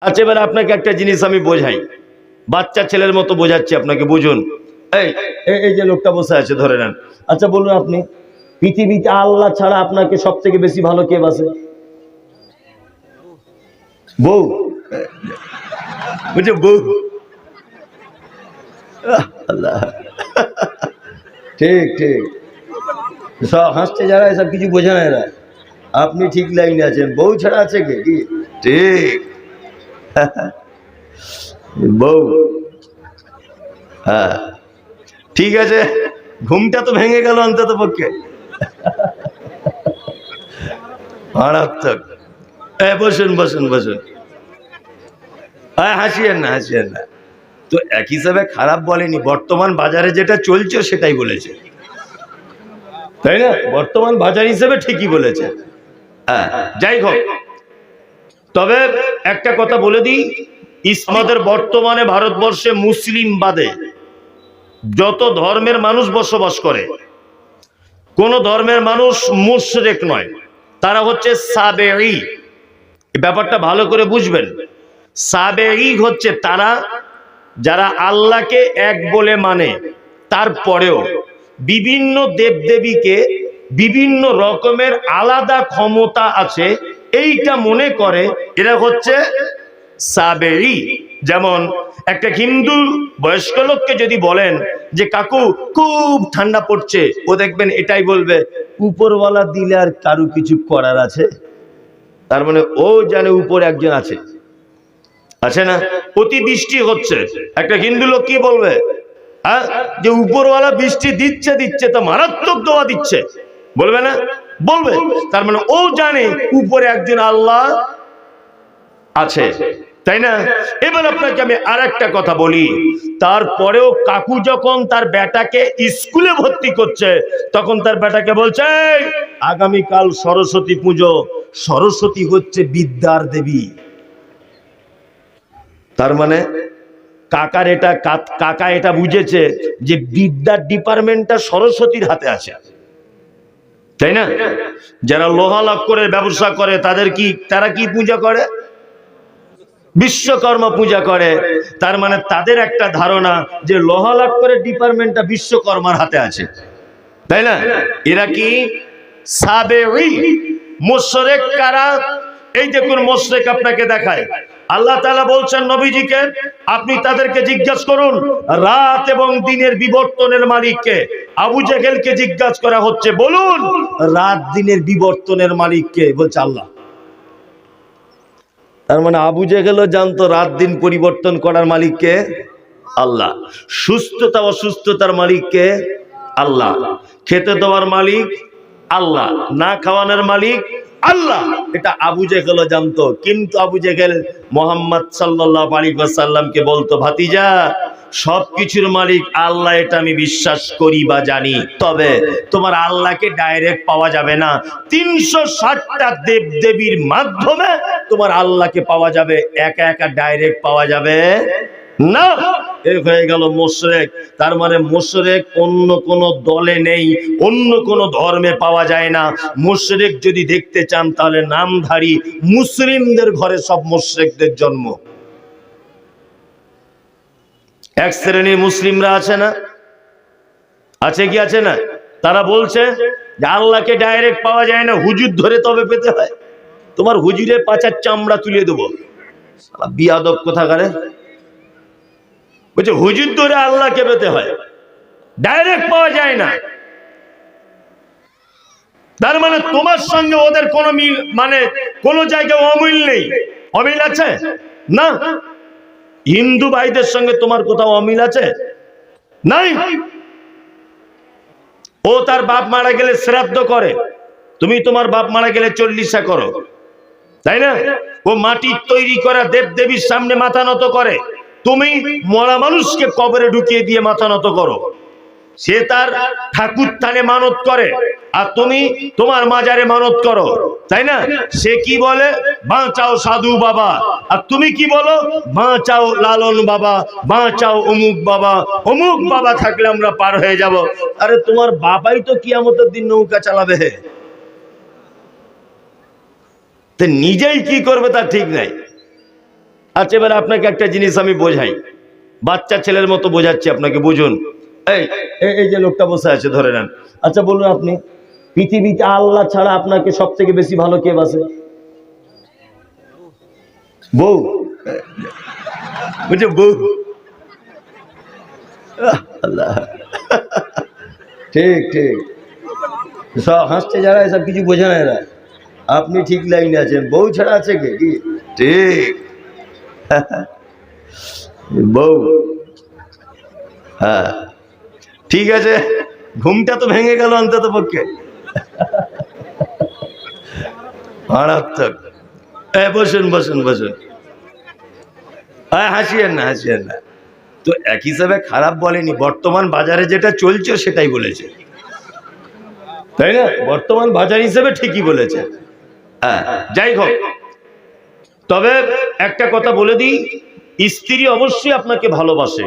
আচ্ছা এবার আপনাকে একটা জিনিস আমি বোঝাই। বাচ্চা ছেলের মতো বোঝাচ্ছি আপনাকে, বুঝুন। এই, এই- যে লোকটা বসে আছে, ধরে নেন। আচ্ছা বলুন আপনি, পৃথিবীতে আল্লাহ ছাড়া আপনাকে সব থেকে বেশি ভালো কে বাসে? বউ। বুঝছ বউ। আল্লাহ। ঠিক ঠিক। সব হাসছে যারা, এসব কিছু বোঝে না এরা। আপনি ঠিক লাইনে আছেন। বউ ছাড়া আছে কে? কি? ঠিক। বউ। হ্যাঁ। ঠিক আছে, ঘুমটা তো ভেঙে গেল অন্তত পক্ষে। মারাত্মক। বসুন বসুন বসুন। হ্যাঁ হাসিয়েন না হাসিয়েন না। তো এক হিসাবে খারাপ বলেনি, বর্তমান বাজারে যেটা চলছে সেটাই বলেছে। তাই না? বর্তমান বাজার হিসেবে ঠিকই বলেছে। হ্যাঁ যাই হোক। তবে একটা কথা বলে দিই আমাদের বর্তমানে ভারতবর্ষে মুসলিম বাদে যত ধর্মের মানুষ বসবাস করে, কোন ধর্মের মানুষ মুশরেক নয়, তারা হচ্ছে এই ব্যাপারটা ভালো করে বুঝবেন। সাবেই হচ্ছে তারা যারা আল্লাহকে এক বলে মানে তারপরেও বিভিন্ন দেবদেবীকে বিভিন্ন রকমের আলাদা ক্ষমতা আছে এইটা মনে করে এরা হচ্ছে সাবেরি। যেমন একটা হিন্দু বয়স্ক লোককে যদি বলেন যে, কাকু, খুব ঠান্ডা পড়ছে। ও দেখবেন এটাই বলবে, উপরওয়ালা দিলে আর কারু কিছু করার আছে? তার মানে ও জানে উপরে একজন আছে। আছে না? অতি বৃষ্টি হচ্ছে। একটা হিন্দু লোক কি বলবে? হ্যাঁ যে উপরওয়ালা বৃষ্টি দিচ্ছে দিচ্ছে, তো মারাত্মক দোয়া দিচ্ছে। বলবে না? বলবে তার মানে ও জানে উপরে একজন আল্লাহ আছে। তাই না? এবার আপনাকে আমি আর একটা কথা বলি। তারপরেও কাকু যখন তার বেটাকে স্কুলে ভর্তি করছে তখন তার বেটাকে বলছে "এই, আগামীকাল সরস্বতী পুজো। সরস্বতী হচ্ছে বিদ্যার দেবী। তার মানে কাকার এটা কাকা এটা বুঝেছে যে বিদ্যার ডিপার্টমেন্টটা সরস্বতীর হাতে আছে। তাই না? যারা লোহা লক্করের ব্যবসা করে, তাদের কি, তারা কি পূজা করে? বিশ্বকর্মা পূজা করে। তার মানে তাদের একটা ধারণা যে লোহা লক্করের ডিপার্টমেন্টটা বিশ্বকর্মার হাতে আছে। তাই না? এরা কি? সাবেই মোশরেক কারা? এই দেখুন, মোশরেক আপনাকে দেখায়। আল্লাহ তালা বলছেন, নবীজিকে, আপনি তাদেরকে জিজ্ঞাসা করুন, রাত এবং দিনের বিবর্তনের মালিককে। আবু জেহেলকে জিজ্ঞাসা করা হচ্ছে, বলুন, রাত দিনের বিবর্তনের মালিককে, বলছে আল্লাহ। তার মানে আবু জেহেলও জানতো রাত দিন পরিবর্তন করার মালিককে আল্লাহ। সুস্থতা, অসুস্থতার মালিককে আল্লাহ। খেতে দেওয়ার মালিক আল্লাহ। না খাওয়ানোর মালিক আল্লাহ। এটা আবু জেহেলও জানতো, কিন্তু আবু জেহেল মোহাম্মদ সাল্লাহ আলী সাল্লামকে বলতো, ভাতিজা সব কিছুর মালিক আল্লাহ, এটা আমি বিশ্বাস করি বা জানি। তবে তোমার আল্লাহকে ডাইরেক্ট পাওয়া যাবে না। তিনশো ষাটটা দেব দেবীর মাধ্যমে তোমার আল্লাহকে পাওয়া যাবে। একা একা ডাইরেক্ট পাওয়া যাবে। না। এ হয়ে গেল মোশরেক। তার মানে মোশরেক অন্য কোন দলে নেই, অন্য কোন ধর্মে পাওয়া যায় না। মোশরেক যদি দেখতে চান, তাহলে নামধারী মুসলিমদের ঘরে সব মোশরেকদের জন্ম। এক শ্রেণির মুসলিমরা আছে না? আছে কি আছে না? তারা বলছে আল্লাহকে ডাইরেক্ট পাওয়া যায় না, হুজুর ধরে তবে পেতে হয়। তোমার হুজুরের পাচার চামড়া তুলে দেবো। বিয়াদব কোথাকারে? বলছে, হুজুর ধরে আল্লাহকে পেতে হয়? ডাইরেক্ট পাওয়া যায় না। তার মানে তোমার সঙ্গে ওদের কোনো মিল মানে কোনো জায়গায় অমিল নেই। অমিল আছে? না? হিন্দু ভাইদের সঙ্গে তোমার কোথাও অমিল আছে? নাই? ও তার বাপ মারা গেলে শ্রাদ্ধ করে। তুমি তোমার বাপ মারা গেলে চল্লিশা করো। তাই না? ও মাটির তৈরি করা দেব দেবীর সামনে মাথা নত করে। তুমি মরা মানুষকে কবরে ঢুকিয়ে দিয়ে মাথা নত করো। সে তার ঠাকুর থানে মানত করে আর তুমি তোমার মাজারে মানত করো। তাই না? সে কি বলে? বাঁচাও সাধু বাবা। আর তুমি কি বলো? বাঁচাও লালন বাবা বাঁচাও অমুক বাবা। অমুক বাবা থাকলে আমরা পার হয়ে যাব। আরে তোমার বাবাই তো কিয়ামতের দিন নৌকা চালাবে। হে নিজেই কি করবে তার ঠিক নাই। আচ্ছা এবার আপনাকে একটা জিনিস আমি বোঝাই। বাচ্চা ছেলের মতো বোঝাচ্ছি আপনাকে, বুঝুন। এই, এই- যে লোকটা বসে আছে, ধরে নেন। আচ্ছা বলুন আপনি, পৃথিবীতে আল্লাহ ছাড়া আপনাকে সব থেকে বেশি ভালো কে বাসে? বউ। বুঝছে বউ। ঠিক ঠিক। সব হাসছে যারা, এসব কিছু বোঝে না এরা। আপনি ঠিক লাইনে আছেন। বউ ছাড়া আছে কে? কি? ঠিক। বউ। হ্যাঁ। ঠিক আছে, ঘুমটা তো ভেঙে গেল অন্তত পক্ষে। মারাত্মক। বসুন বসুন বসুন। হ্যাঁ হাসিয়েন না হাসিয়েন না। তো এক হিসাবে খারাপ বলেনি, বর্তমান বাজারে যেটা চলছে সেটাই বলেছে। তাই না? বর্তমান বাজার হিসেবে ঠিকই বলেছে। হ্যাঁ যাই হোক। তবে একটা কথা বলে দিই, স্ত্রী অবশ্যই আপনাকে ভালোবাসে।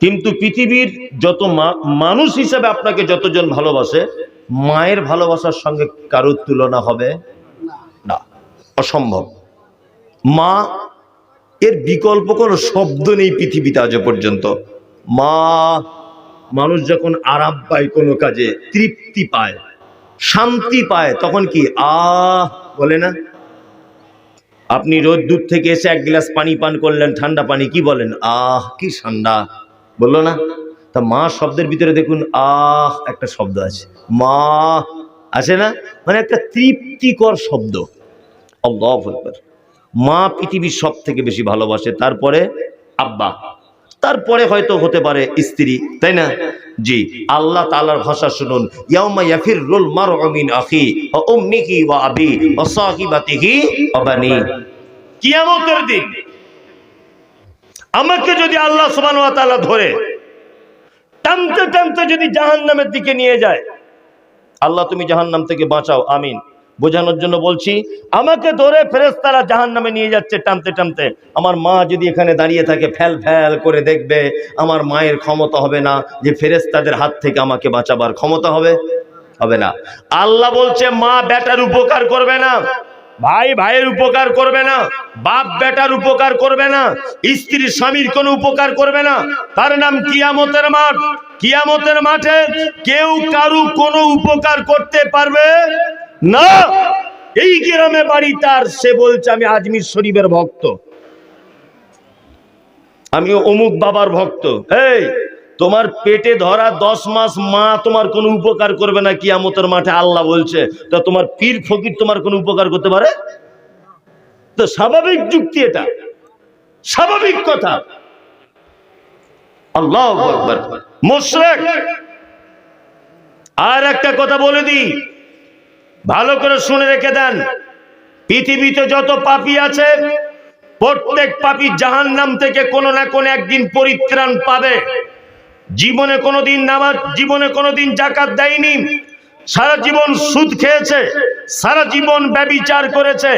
কিন্তু পৃথিবীর যত মানুষ হিসাবে আপনাকে যতজন ভালোবাসে, মায়ের ভালোবাসার সঙ্গে কারোর তুলনা হবে না। অসম্ভব। মা, এর বিকল্প কোনো শব্দ নেই পৃথিবীতে আজ পর্যন্ত। মা, মানুষ যখন আরাম পায় কোনো কাজে, তৃপ্তি পায়, শান্তি পায়, তখন কি আহ বলে না? আপনি রোদ দূর থেকে এসে এক গ্লাস পানি পান করলেন, ঠান্ডা পানি, কি বলেন? আহ, কি ঠান্ডা। বলল না? তা মা শব্দের ভিতরে দেখুন, আহ, একটা শব্দ আছে। মা আছে না? মানে একটা তৃপ্তিকর শব্দ। মা পৃথিবীর সব থেকে বেশি ভালোবাসে, তারপরে আব্বা। তারপরে হয়তো হতে পারে স্ত্রী, তাই না? জি, আল্লাহ তালার ভাষা শুনুন। কিয়ামতের দিন আমাকে যদি আল্লাহ ওয়া ধরে, টানতে টানতে যদি জাহান্নামের দিকে নিয়ে যায়, আল্লাহ তুমি জাহান্নাম থেকে বাঁচাও, আমিন। বোঝানোর জন্য বলছি, আমাকে ধরে ফেরেস্তারা জাহান নামে নিয়ে যাচ্ছে টানতে টানতে। আমার মা যদি এখানে দাঁড়িয়ে থাকে, ফ্যাল ফ্যাল করে দেখবে, আমার মায়ের ক্ষমতা হবে না যে ফেরেস্তাদের হাত থেকে আমাকে বাঁচাবার ক্ষমতা হবে হবে না। আল্লাহ বলছে, মা বেটার উপকার করবে না, ভাই ভাইয়ের উপকার করবে না, বাপ বেটার উপকার করবে না স্ত্রী স্বামীর কোনো উপকার করবে না। তার নাম কিয়ামতের মাঠ। কিয়ামতের মাঠে কেউ কারু কোনো উপকার করতে পারবে না, এই গ্রামে বাড়ি তার, সে বলছে, আমি আজমির শরীফের ভক্ত। আমি অমুক বাবার ভক্ত। এই, তোমার পেটে ধরা দশ মাস মা তোমার কোনো উপকার করবে না, কিয়ামতের মাঠে আল্লাহ বলছে, তা তোমার পীর ফকির তোমার কোনো উপকার করতে পারে? তো স্বাভাবিক যুক্তি এটা। স্বাভাবিক কথা। আল্লাহ আর একটা কথা বলে দিই। ভালো করে শুনে রেখে দেন। পৃথিবীতে যত পাপি আছে, প্রত্যেক পাপি জাহান নাম থেকে কোনো না কোনো একদিন পরিত্রাণ পাবে। জীবনে কোনোদিন নামাজ, জীবনে কোনোদিন জাকাত দেয়নি। সারা জীবন সুদ খেয়েছে, সারা জীবন ব্যবিচার করেছে,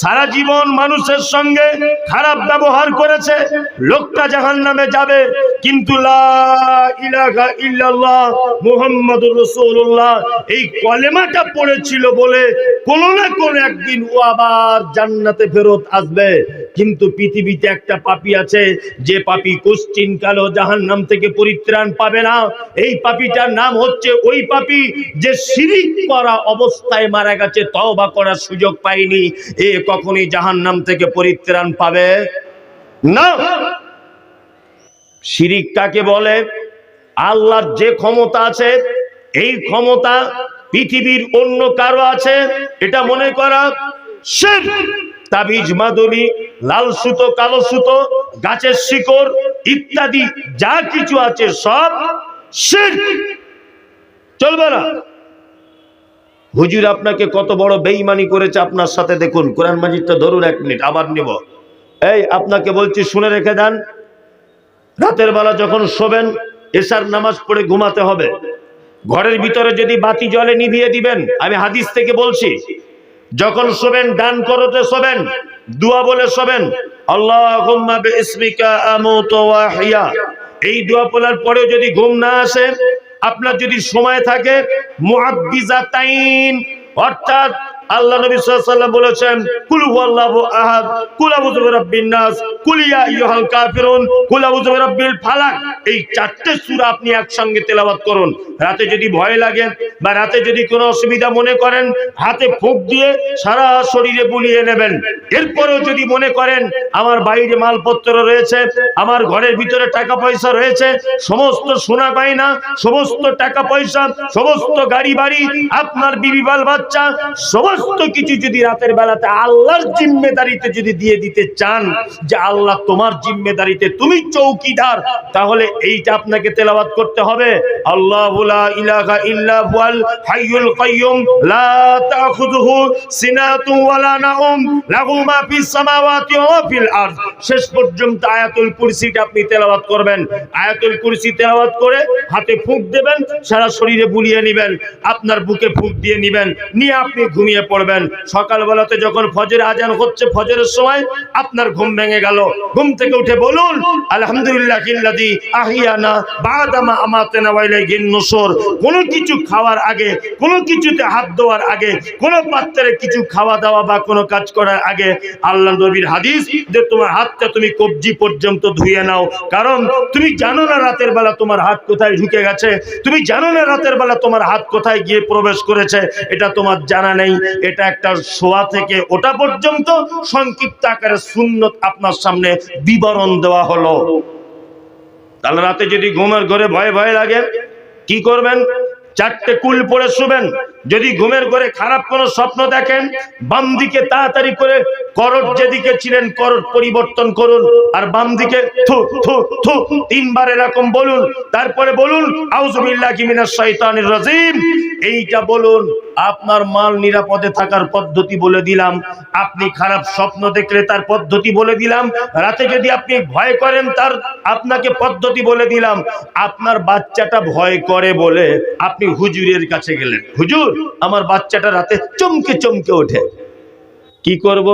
সারা জীবন মানুষের সঙ্গে খারাপ ব্যবহার করেছে, লোকটা জাহান নামে যাবে, কিন্তু এই কলেমাটা পড়েছিল বলে কোনো না কোনো একদিন ও আবার জান্নাতে ফেরত আসবে। কিন্তু পৃথিবীতে একটা পাপী আছে, যে পাপী কোশ্চিন কালো জাহান্নাম থেকে পরিত্রাণ পাবে না। এই পাপীটার নাম হচ্ছে ওই পাপী যে শিরিক করা অবস্থায় মারা গেছে, তওবা করার সুযোগ পায়নি, এ কখনই জাহান্নাম থেকে পরিত্রাণ পাবে না। শিরিক কাকে বলে? আল্লাহর যে ক্ষমতা আছে, এই ক্ষমতা পৃথিবীর অন্য কারও আছে, এটা মনে করা শিরক। তাবিজ মাদুরি লাল সুতো, কালো সুতো, গাছের শিকড় ইত্যাদি যা কিছু আছে সব চলবে না। হুজুর আপনাকে কত বড় বেঈমানি করেছে আপনার সাথে দেখুন। কোরআন মাজিদটা ধরুন এক মিনিট, আবার নিব। এই, আপনাকে বলছি, শুনে রেখে দেন। রাতের বেলা যখন শোবেন, এশার নামাজ পড়ে ঘুমাতে হবে। ঘরের ভিতরে যদি বাতি জলে নিভিয়ে দিবেন, আমি হাদিস থেকে বলছি যখন শোবেন, ডান করতে শোবেন, দোয়া বলে শোবেন, আল্লাহুম্মা বিইসমিকা আমুতু ওয়া আহইয়া এই দোয়া বলার পরে যদি ঘুম না আসে, আপনার যদি সময় থাকে মুআব্বিজাতাইন অর্থাৎ আল্লাহ নবী সাল্লাল্লাহু বলেছেন, কুল হুয়াল্লাহু আহাদ, কুল আউযু বিরাব্বিন নাস, কুল ইয়া আইয়ুহাল কাফিরুন, কুল আউযু বিরাব্বিল ফালাক। এই চারটে সূরা আপনি একসঙ্গে তেলাওয়াত করুন। রাতে যদি ভয় লাগে বা রাতে যদি কোনো অসুবিধা মনে করেন, হাতে ফুঁক দিয়ে সারা শরীরে বুলিয়ে নেবেন। এরপরেও যদি মনে করেন, আমার বাইরে মালপত্র রয়েছে, আমার ঘরের ভিতরে টাকা পয়সা রয়েছে, সমস্ত সোনা গয়না, সমস্ত টাকা পয়সা, সমস্ত গাড়ি বাড়ি, আপনার বিবি বাল বাচ্চা, সমস্ত কিছু যদি রাতের বেলাতে আল্লাহর জিম্মেদারিতে যদি দিয়ে দিতে চান যে আল্লাহ তোমার জিম্মেদারিতে তুমি চৌকিদার, তাহলে এইটা আপনাকে তেলাওয়াত করতে হবে। শেষ পর্যন্ত আয়াতুল কুরসিটা আপনি তেলাওয়াত করবেন। আয়াতুল কুরসি তেলাওয়াত করে হাতে ফুঁক দেবেন, সারা শরীরে বুলিয়ে নেবেন, আপনার বুকে ফুঁক দিয়ে নেবেন, নিয়ে আপনি ঘুমিয়ে পড়বেন। সকালবেলাতে যখন ফজর আজান হচ্ছে, ফজরের সময় আপনার ঘুম ভেঙে গেল। ঘুম থেকে উঠে বলুন, আলহামদুলিল্লাহ কোনো কিছু খাওয়ার আগে, কোনো কিছুতে হাত দেওয়ার আগে পাত্রে কিছু খাওয়া দাওয়া বা কোনো কাজ করার আগে আল্লাহ নবীর হাদিস যে তোমার হাতটা তুমি কবজি পর্যন্ত ধুয়ে নাও। কারণ তুমি জানো না রাতের বেলা তোমার হাত কোথায় ঢুকে গেছে? তুমি জানো না রাতের বেলা তোমার হাত কোথায় গিয়ে প্রবেশ করেছে? এটা তোমার জানা নেই। এটা একটা শোয়া থেকে ওটা পর্যন্ত সংক্ষিপ্ত আকারে সুন্নত আপনার সামনে বিবরণ দেওয়া হলো। তাহলে রাতে যদি ঘুমের ঘরে ভয় ভয় লাগে, কি করবেন? চারটে কুল পরে শুবেন। যদি ঘুমের ঘরে খারাপ কোনো স্বপ্ন দেখেন, বাম দিকে তাড়াতাড়ি করে করট যেদিকে ছিলেন করট পরিবর্তন করুন, আর বাম দিকে থু থু থু, তিনবার এরকম বলুন। তারপরে বলুন, আউযুবিল্লাহি মিনাশ শাইতানির রাজিম। এইটা বলুন, আপনার মাল নিরাপদে থাকার পদ্ধতি বলে দিলাম, আপনি খারাপ স্বপ্ন দেখলে তার পদ্ধতি বলে দিলাম, রাতে যদি আপনি ভয় করেন তার আপনাকে পদ্ধতি বলে দিলাম, আপনার বাচ্চাটা ভয় করে বলে আপনি হুজুরের কাছে গেলেন। হুজুর, আমার বাচ্চাটা রাতে চমকে চমকে ওঠে। কি করব?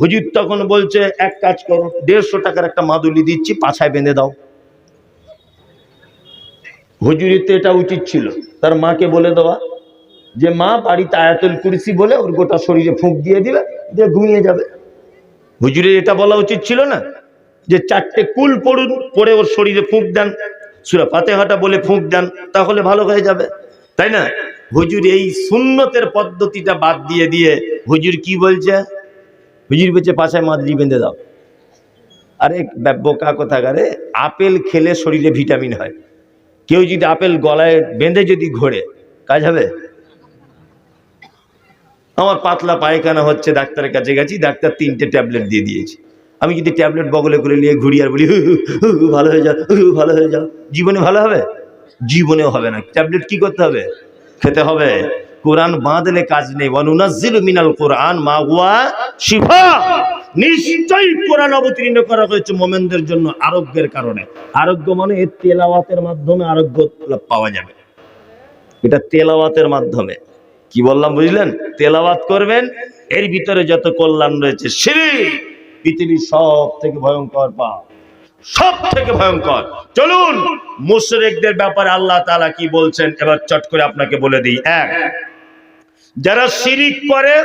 হুজুর তখন বলছে, এক কাজ করো, দেড়শো টাকার একটা মাদুলি দিচ্ছি, পাছায় বেঁধে দাও। হুজুরিতে এটা উচিত ছিল। তার মাকে বলে দেওয়া, যে মা বাড়িতে আয়াতুল কুরসি বলে ওর গোটা শরীরে ফুঁক দিয়ে দিবে যে ঘুমিয়ে যাবে। হুজুরের এটা বলা উচিত ছিল না? যে চারটে কুল পড়ুন পরে ওর শরীরে ফুঁক দেন, সুরা ফাতেহাটা বলে ফুঁক দেন, তাহলে ভালো হয়ে যাবে। তাই না? হুজুর এই সুন্নতের পদ্ধতিটা বাদ দিয়ে দিয়ে হুজুর কি বলছে? হুজুর বলছে, পাশায় মাদলি বেঁধে দাও। আরে বোকা কোথাকারে? আপেল খেলে শরীরে ভিটামিন হয়। কেউ যদি আপেল গলায় বেঁধে যদি ঘোরে কাজ হবে? আমার পাতলা পায়খানা হচ্ছে ডাক্তারের কাছে গেছি ডাক্তার তিনটে ট্যাবলেট দিয়ে দিয়েছে। আমি যদি ট্যাবলেট বগলে করে নিয়ে ঘুরি আর বলি হু, ভালো হয়ে যাও ভালো হয়ে যাও। জীবনে ভালো হবে? জীবনেও হবে না। ট্যাবলেট কি করতে হবে? খেতে হবে। কোরআন বাঁধলে কাজ নেই। ওয়ানুনাজ্জিলু মিনাল কোরআন মা হুয়া শিফা। নিশ্চয়ই কোরআন অবতীর্ণ করা হয়েছে মোমেনদের জন্য আরোগ্যের কারণে। আরোগ্য মানে তেলাওয়াতের মাধ্যমে আরোগ্য পাওয়া যাবে। এটা তেলাওয়াতের মাধ্যমে। কি বললাম বুঝলেন? তেলাওয়াত করবেন, এর ভিতরে যত কল্যাণ রয়েছে শিরিক পৃথিবীর সব থেকে ভয়ঙ্কর পাপ। সব থেকে ভয়ঙ্কর। চলুন, মুশরিকদের ব্যাপারে আল্লাহ তাআলা কি বলছেন? এবার চট করে আপনাকে বলে দিই। এক, যারা শিরিক করে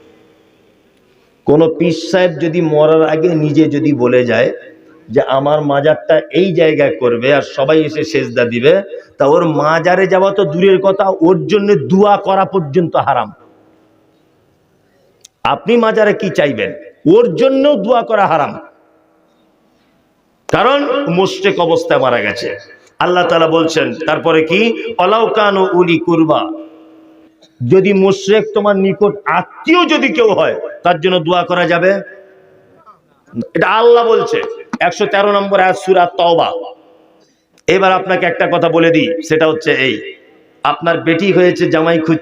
কোন পীর সাহেব যদি মরার আগে নিজে যদি বলে যায় যে আমার মাজারটা এই জায়গায় করবে আর সবাই এসে সেজদা দিবে, তা ওর মাজারে যাওয়া তো দূরের কথা, ওর জন্য দুয়া করা পর্যন্ত হারাম। আপনি মাজারে কি চাইবেন? ওর জন্য দোয়া করা হারাম। কারণ মুশরিক অবস্থায় মারা গেছে। আল্লাহ তাআলা বলছেন, তারপরে কি? অলাউকান ও উলি কুরবা। যদি মুশরিক তোমার নিকট আত্মীয় যদি কেউ হয় তার জন্য দোয়া করা যাবে? এটা আল্লাহ বলছে। একশো তেরো নম্বর সুরা তওবা। এবার আপনাকে একটা কথা বলে দিই, সেটা হচ্ছে এই। আপনার বেটি হয়েছে জামাই খুঁজ